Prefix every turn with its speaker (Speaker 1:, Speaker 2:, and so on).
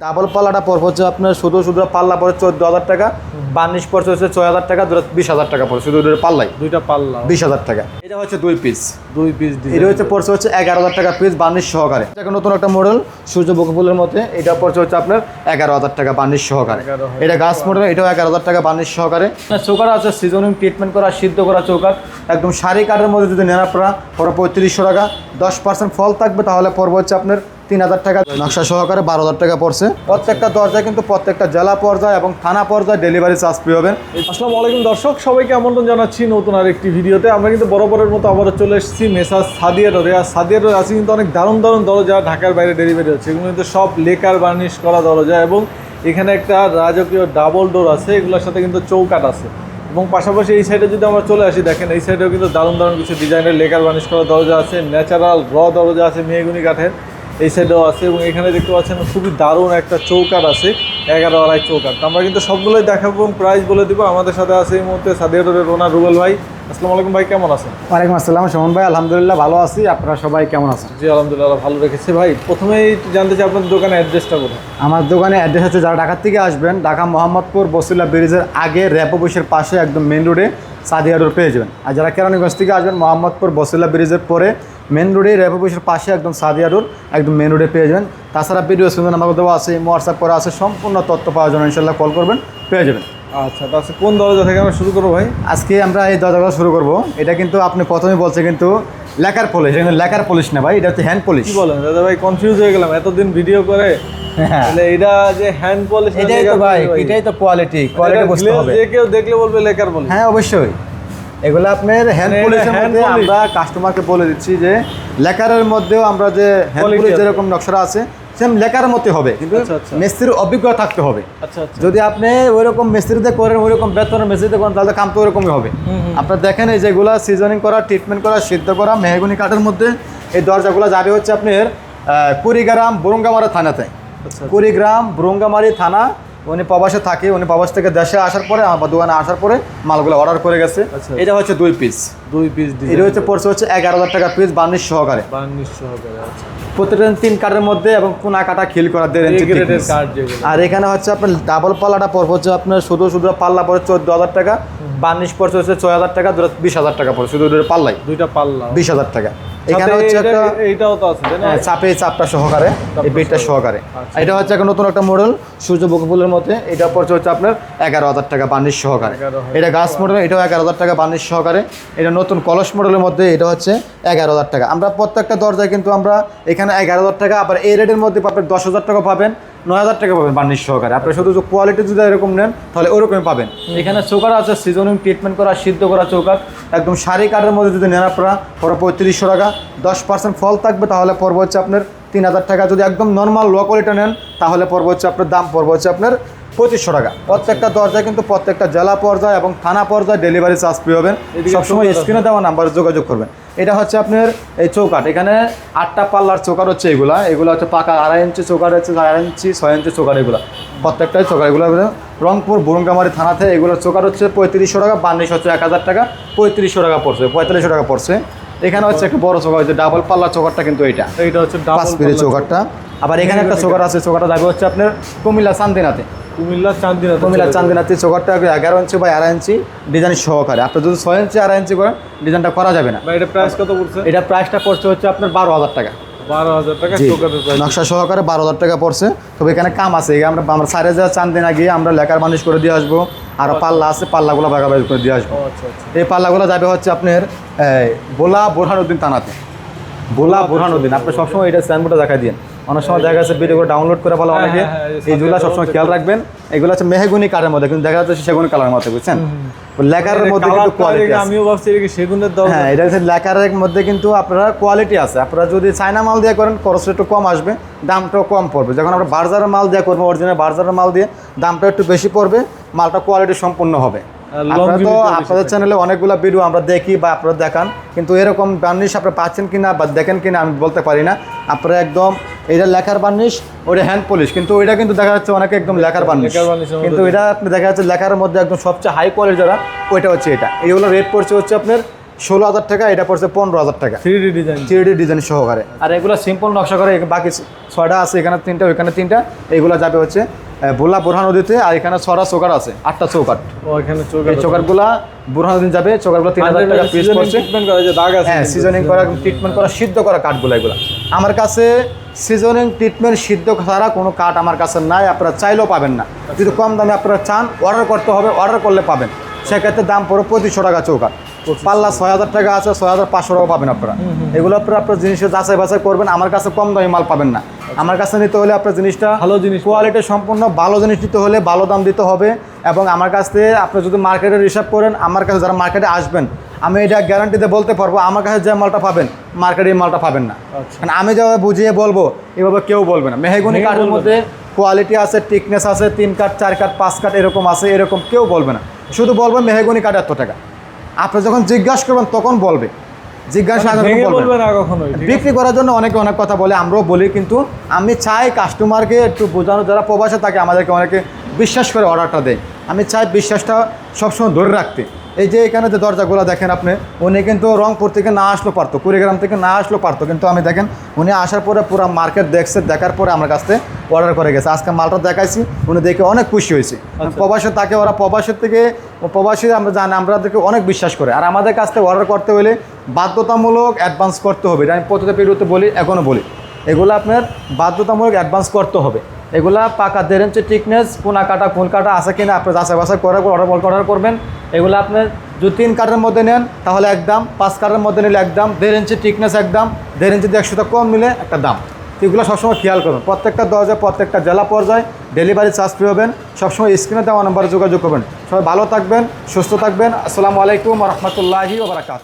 Speaker 1: Double পাল্লাটা পর হচ্ছে আপনার শুধু শুধু পাল্লা পরে চোদ্দ হাজার টাকা বার্নিশ পড়ছে হচ্ছে ছয় হাজার টাকা দুটো বিশ হাজার টাকা পড়ে শুধু দুটো পাল্লাই।
Speaker 2: দুইটা পাল্লা।
Speaker 1: বিশ হাজার টাকা। এটা হচ্ছে দুই পিস
Speaker 2: দুই পিস
Speaker 1: এটা হচ্ছে পড়ছে হচ্ছে এগারো হাজার টাকা পিস বার্নিশ সহকারে। এটা নতুন একটা মডেল সূর্য বকুফুলের মধ্যে এটা পড়ছে হচ্ছে আপনার এগারো হাজার টাকা বার্নিশ সহকারে। এটা গাছ মডেল এটাও এগারো হাজার টাকা বার্নিশ সহকারে। চৌকার আছে সিজনিং ট্রিটমেন্ট করা সিদ্ধ করা চৌকার একদম শাড়ি কাঠের মধ্যে যদি নেন আপনারা পরে পঁয়ত্রিশশো টাকা। দশ পার্সেন্ট ফল থাকবে তাহলে পড়বে হচ্ছে আপনার তিন হাজার টাকা। নকশা সহকারে বারো হাজার টাকা পড়ছে। প্রত্যেকটা দরজায় কিন্তু প্রত্যেকটা জেলা পর্যায়ে এবং থানা পর্যায়ে ডেলিভারি চার্জ ফ্রি হবেন
Speaker 2: আসসালামু আলাইকুম দর্শক সবাইকে আমন্ত্রণ জানাচ্ছি নতুন আর একটি ভিডিওতে। আমরা কিন্তু বরাবরের মতো আবারও চলে এসেছি মেসাজ, সাদিয়া আর সাদিয়া রোডে আছে কিন্তু অনেক দারুণ দারুণ দরজা ঢাকার বাইরে ডেলিভারি হচ্ছে। এগুলো কিন্তু সব লেকার বার্নিশ করা দরজা এবং এখানে একটা রাজকীয় ডাবল ডোর আছে, এগুলোর সাথে কিন্তু চৌকাট আছে। এবং পাশাপাশি এই সাইডে যদি আমরা চলে আসি, দেখেন এই সাইডেও কিন্তু দারুণ দারুণ কিছু ডিজাইনের লেকার বার্নিশ করা দরজা আছে ন্যাচারাল র দরজা আছে মেহগুনি কাঠের। এই সাইডেও আছে এবং এখানে দেখতে পাচ্ছেন খুবই দারুণ একটা চৌকাট আছে এগারো আড়াই চৌকাট তো আমরা কিন্তু সবগুলোই দেখাবো এবং প্রাইস বলে দিব। আমাদের সাথে আছে এই মুহূর্তে সাদিয়া রোডের রোনা রুবেল ভাই। আসসালামু আলাইকুম ভাই কেমন আছেন?
Speaker 1: ওয়ালাইকুম আসসালাম সুমন ভাই। আলহামদুলিল্লাহ ভালো আছি। আপনারা সবাই কেমন আছেন?
Speaker 2: জি আলহামদুলিল্লাহ ভালো রেখেছি। ভাই প্রথমেই জানতে চাই আপনার দোকানের অ্যাড্রেসটা কোথায়?
Speaker 1: আমার দোকানে অ্যাড্রেস আছে যারা ঢাকার থেকে আসবেন ঢাকা মোহাম্মদপুর বসিলা ব্রিজের আগে র্যাপ অফিসের পাশে একদম মেন রোডে সাদিয়া রোড পেয়ে যাবেন। আর যারা কেরানীগঞ্জ থেকে আসবেন মোহাম্মদপুর বসিলা ব্রিজের পরে মেন রোডে র্যাপ অফিসের পাশে একদম সাদিয়া রোড একদম মেন রোডে পেয়ে যাবেন। তাছাড়া ভিডিও সুন্দর নাম্বার দেওয়া আছে হোয়াটসঅ্যাপ করা আছে সম্পূর্ণ তথ্য পাওয়ার জন্য ইনশাল্লাহ কল করবেন পেয়ে যাবেন।
Speaker 2: আচ্ছা তাহলে কোন দরজা থেকে আমরা শুরু করব ভাই?
Speaker 1: আজকে আমরা এই দরজাগুলো শুরু করব। এটা কিন্তু আপনি প্রথমেই বলছে কিন্তু লেকার পলিশ এটা কিন্তু লেকার পলিশ না ভাই এটা হচ্ছে হ্যান্ড পলিশ
Speaker 2: বলেন? দাদা ভাই কনফিউজ হয়ে গেলাম এতদিন ভিডিও করে।
Speaker 1: হ্যাঁ।
Speaker 2: এটা যে হ্যান্ড পলিশ
Speaker 1: এটাই তো ভাই এটাই তো কোয়ালিটি কোয়ালিটি বুঝতে হবে।
Speaker 2: যে কেউ দেখলে বলবে লেকার পলিশ
Speaker 1: হ্যাঁ অবশ্যই। এগুলো আপনার হ্যান্ড
Speaker 2: মানে
Speaker 1: পলিশের মধ্যে আমরা কাস্টমারকে বলে দিচ্ছি যে লেকারের মধ্যেও আমরা যে হ্যান্ড পলিশ যেরকম নকশাটা আছে সেম লেকার মতো হবে। কিন্তু
Speaker 2: আচ্ছা, আচ্ছা।
Speaker 1: মিস্ত্রির অভিজ্ঞতা থাকতে হবে।
Speaker 2: আচ্ছা
Speaker 1: যদি আপনি ওইরকম মিস্ত্রিতে করেন ওইরকম বেতনের মিস্ত্রিতে করেন তাহলে কাম তো ওরকমই হবে। আপনার দেখেন এই যেগুলো সিজনিং করা ট্রিটমেন্ট করা সিদ্ধ করা মেহগুনি কাঠের মধ্যে এই দরজাগুলো জারি হচ্ছে আপনার কুড়িগ্রাম বুরঙ্গামারা থানাতে। কুড়িগ্রাম বুরঙ্গামারি থানা উনি প্রবাসে থাকে উনি প্রবাস থেকে দেশে আসার পরে আমার দোকানে আসার পরে মালগুলো অর্ডার করে গেছে
Speaker 2: আচ্ছা।
Speaker 1: এটা হচ্ছে দুই পিস
Speaker 2: দুই পিস
Speaker 1: এটা হচ্ছে পড়ছে হচ্ছে এগারো হাজার টাকা পিস বার্নিশ সহকারে।
Speaker 2: বার্নিশ সহকারে আচ্ছা।
Speaker 1: প্রত্যেকটা তিন কাঠের মধ্যে এবং কোনা কাটা খিল করা দেড় আর এখানে হচ্ছে আপনার ডাবল পাল্লাটা পড়বে হচ্ছে আপনার শুধু শুধু পাল্লা পড়ে চোদ্দ হাজার টাকা বার্নিশ পড়ছে হচ্ছে ছয় হাজার টাকা দুটো বিশ হাজার টাকা পড়ে শুধু দুটো পাল্লাই।
Speaker 2: দুইটা পাল্লা।
Speaker 1: বিশ হাজার টাকা। এখানে হচ্ছে একটা
Speaker 2: এইটাও তো আছে
Speaker 1: হ্যাঁ, চাপে চাপটা সহকারে এই বেডটা সহকারে।
Speaker 2: আচ্ছা।
Speaker 1: এটা হচ্ছে একটা নতুন একটা মডেল সূর্য বকুফুলের মধ্যে। এটা পড়ছে হচ্ছে আপনার এগারো হাজার টাকা বার্নিশ সহকারে। এটা গাছ মডেল এটাও এগারো হাজার টাকা বার্নিশ সহকারে। এটা নতুন কলস মডেলের মধ্যে এটা হচ্ছে এগারো হাজার টাকা। আমরা প্রত্যেকটা দরজায় কিন্তু আমরা এখানে এগারো হাজার টাকা, আবার এই রেটের মধ্যে পাবেন দশ হাজার টাকা পাবেন, নয় হাজার টাকা পাবেন বার্নিশ সহকারে। আপনি শুধু কোয়ালিটি যদি এরকম নেন, তাহলে ওরকমই পাবেন। এখানে চৌকার আছে সিজনিং ট্রিটমেন্ট করা, সিদ্ধ করা চৌকার একদম শাড়ি কাঠের মধ্যে যদি নেন আপনারা পরে পঁয়ত্রিশশো টাকা। দশ পার্সেন্ট ফল থাকবে, তাহলে পর্ব হচ্ছে আপনার তিন হাজার টাকা। যদি একদম নর্মাল লো কোয়ালিটি নেন, তাহলে পর্ব হচ্ছে আপনার দাম, পড়বে হচ্ছে আপনার পঁচিশশো টাকা। প্রত্যেকটা দরজায় কিন্তু প্রত্যেকটা জেলা পর্যায়ে এবং থানা পর্যায়ে ডেলিভারি চার্জ ফ্রি হবেন। সবসময় স্ক্রিনে দেওয়া নাম্বারে যোগাযোগ করবেন। এটা হচ্ছে আপনার এই চৌকাট এখানে আটটা পাল্লার চৌকাট হচ্ছে এগুলা। এগুলো হচ্ছে পাকা আড়াই ইঞ্চি চৌকাট হচ্ছে আড়াই ইঞ্চি ছয় ইঞ্চি চৌকাট এগুলো। প্রত্যেকটাই চৌকাট এগুলো রংপুর বুরুঙ্গামারি থানাতে এগুলো চৌকাট হচ্ছে পঁয়ত্রিশশো টাকা বার্নিশ হচ্ছে এক হাজার টাকা পঁয়ত্রিশশো টাকা পড়ছে পঁয়তাল্লিশশো টাকা পড়ছে। এখানে হচ্ছে একটা বড় চৌকাট হচ্ছে ডাবল পাল্লার চৌকাটটা কিন্তু এইটা।
Speaker 2: এটা হচ্ছে ডাবল
Speaker 1: চৌকাটটা আবার এখানে একটা চৌকাট আছে চৌকাটটা যাবে হচ্ছে আপনার কুমিল্লা চান্দিনাতে
Speaker 2: কুমিল্লা চান্দিনা
Speaker 1: কুমিল্লা চান্দিনাতে চৌকাটটা এগারো ইঞ্চি বা আড়াই ইঞ্চি ডিজাইন সহকারে। আপনি যদি ছয় ইঞ্চি আড়াই ইঞ্চি করেন ডিজাইনটা করা যাবে না।
Speaker 2: এটা প্রাইস কত পড়ছে?
Speaker 1: এটা প্রাইসটা পড়ছে হচ্ছে আপনার বারো হাজার টাকা।
Speaker 2: বারো হাজার টাকা
Speaker 1: নকশা সহকারে বারো হাজার টাকা পড়ছে। তবে এখানে কাম আছে। আমরা আমরা সাড়ে যা চান্দিনা গিয়ে আমরা লেখার মানুষ করে দিয়ে আসব। আর পাল্লা আছে পাল্লাগুলো ভাগাভাগি করে দিয়ে আসব।
Speaker 2: আচ্ছা আচ্ছা।
Speaker 1: এই পাল্লাগুলো যাবে হচ্ছে আপনার বোলা বোরহানুদ্দিন থানাতে। বোলা বোরহানুদ্দিন আপনি সবসময় এটা সাইনবোর্ডে দেখা দিন অনেক সময় দেখা যাচ্ছে ভিডিও ডাউনলোড করে
Speaker 2: হ্যাঁ,
Speaker 1: অনেকে
Speaker 2: হ্যাঁ, হ্যাঁ, এই
Speaker 1: এইগুলো সবসময় খেয়াল রাখবেন। এগুলো হচ্ছে মেহগুনি কাঠের মধ্যে কিন্তু দেখা যাচ্ছে সেগুন কালারের মধ্যে বুঝছেন? লেখার মধ্যে কিন্তু কোয়ালিটি
Speaker 2: আমিও ভাবছি এটা সেগুনের দর
Speaker 1: হ্যাঁ এটা হচ্ছে লেখারের মধ্যে কিন্তু আপনারা কোয়ালিটি আছে। আপনারা যদি চায়না মাল দিয়ে করেন খরচটা একটু কম আসবে দামটাও কম পড়বে। যখন আমরা বার্জারের মাল দিয়ে করব অরিজিনাল বার্জারের মাল দিয়ে দামটা একটু বেশি পড়বে মালটা কোয়ালিটি সম্পূর্ণ হবে। আপনারা তো আপনাদের চ্যানেলে অনেকগুলো ভিডিও আমরা দেখি বা আপনারা দেখান কিন্তু এরকম বার্নিশ আপনারা পাচ্ছেন কিনা বা দেখেন কিনা আমি বলতে পারি না। আপনারা একদম এটা লেখার বার্নিশ ওটা হ্যান্ড পলিশ কিন্তু ওইটা কিন্তু দেখা যাচ্ছে অনেকে একদম লেখার বার্নিশ কিন্তু এটা আপনি দেখা যাচ্ছে লেখার মধ্যে একদম সবচেয়ে হাই কোয়ালিটি যারা ওইটা হচ্ছে এটা। এইগুলো রেট পড়ছে হচ্ছে আপনার ষোলো হাজার টাকা এটা পড়ছে পনেরো হাজার টাকা।
Speaker 2: Three D design
Speaker 1: three D design সহকারে। আর এগুলো সিম্পল নকশা করে বাকি ছয়টা আছে এখানে তিনটা ওইখানে তিনটা এগুলো যাবে হচ্ছে ভোলা বোরহান নদীতে আর এখানে ছড়া চৌকাট আছে আটটা চৌকাট এই চৌকাটগুলা নদী যাবে চৌকাটগুলো তিন হাজার টাকা পিস পড়ছে। হ্যাঁ সিজনিং করা ট্রিটমেন্ট করা সিদ্ধ করা কাঠগুলো এগুলো। আমার কাছে সিজনিং ট্রিটমেন্ট সিদ্ধ ছাড়া কোনো কাঠ আমার কাছে নাই আপনারা চাইলেও পাবেন না। যদি কম দামে আপনারা চান অর্ডার করতে হবে অর্ডার করলে পাবেন। সেক্ষেত্রে দাম পড়ে পঁচিশশো টাকা চৌকাঠ। পাল্লা ছয় হাজার টাকা আছে ছয় হাজার পাঁচশো টাকা পাবেন আপনারা। এগুলো আপনারা আপনার জিনিসের যাচাই বাছাই করবেন আমার কাছে কম দামি মাল পাবেন না। আমার কাছে নিতে হলে আপনার জিনিসটা
Speaker 2: ভালো জিনিস।
Speaker 1: কোয়ালিটি সম্পূর্ণ ভালো জিনিস দিতে হলে ভালো দাম দিতে হবে। এবং আমার কাছ থেকে আপনি যদি মার্কেটের হিসাব করেন আমার কাছে যারা মার্কেটে আসবেন আমি এটা গ্যারান্টিতে বলতে পারব আমার কাছে যে মালটা পাবেন মার্কেটে এই মালটা পাবেন না।
Speaker 2: আচ্ছা।
Speaker 1: কারণ আমি যেভাবে বুঝিয়ে বলব এভাবে কেউ বলবে না। মেহেগুনি কাঠের মধ্যে কোয়ালিটি আছে টিকনেস আছে তিন কাঠ চার কাঠ পাঁচ কাঠ এরকম আছে এরকম কেউ বলবে না। শুধু বলবে মেহেগুনি কাঠ এত টাকা। আপনি যখন জিজ্ঞাসা করবেন তখন বলবে। জিজ্ঞাসা
Speaker 2: মানে ভেঙে
Speaker 1: বলবে
Speaker 2: বলবে না কখনোই ঠিক আছে?
Speaker 1: বিক্রি করার জন্য অনেকে অনেক কথা বলে আমরাও বলি কিন্তু আমি চাই কাস্টমারকে একটু বোঝানো যারা প্রবাসে থাকে আমাদেরকে অনেকে বিশ্বাস করে অর্ডারটা দেয়। আমি চাই বিশ্বাসটা সবসময় ধরে রাখতে। এই যে এখানে যে দরজাগুলো দেখেন আপনি উনি কিন্তু রংপুর থেকে না আসলেও পারতো কুড়িগ্রাম থেকে না আসলেও পারতো। কিন্তু আমি দেখেন উনি আসার পরে পুরো মার্কেট দেখছে দেখার পরে আমার কাছ থেকে অর্ডার করে গেছে। আজকে মালটা দেখাইছি উনি দেখে অনেক খুশি হয়েছে। প্রবাসে তাকে ওরা প্রবাসের থেকে প্রবাসী আমরা জানি আমাদেরকে অনেক বিশ্বাস করে। আর আমাদের কাছ থেকে অর্ডার করতে হলে বাধ্যতামূলক অ্যাডভান্স করতে হবে। এটা আমি প্রতিটা ভিডিওতে বলি এখনও বলি। এগুলো আপনার বাধ্যতামূলক অ্যাডভান্স করতে হবে। এগুলা পাকা দেড় ইঞ্চি টিকনেস কোনা কাটা, কোন কাটা আছে কিনা আপনি যাচাই বাছাই করার পর অর্ডার অর্ডার করবেন। এগুলো আপনার যদি তিন কাঠের মধ্যে নেন, তাহলে একদম পাঁচ কাঠের মধ্যে নিলে একদম দেড় ইঞ্চি টিকনেস একদম দেড় ইঞ্চি একশোটা কম নিলে একটা দাম। এগুলো সবসময় খেয়াল করবেন। প্রত্যেকটা দরজায়, প্রত্যেকটা জেলা পর্যায়ে ডেলিভারি চার্জ ফ্রি হবেন। সবসময় স্ক্রিনে দেওয়া নাম্বারে যোগাযোগ করবেন। সবাই ভালো থাকবেন, সুস্থ থাকবেন। আসসালামু আলাইকুম রহমতুল্লাহি ওবরাকাত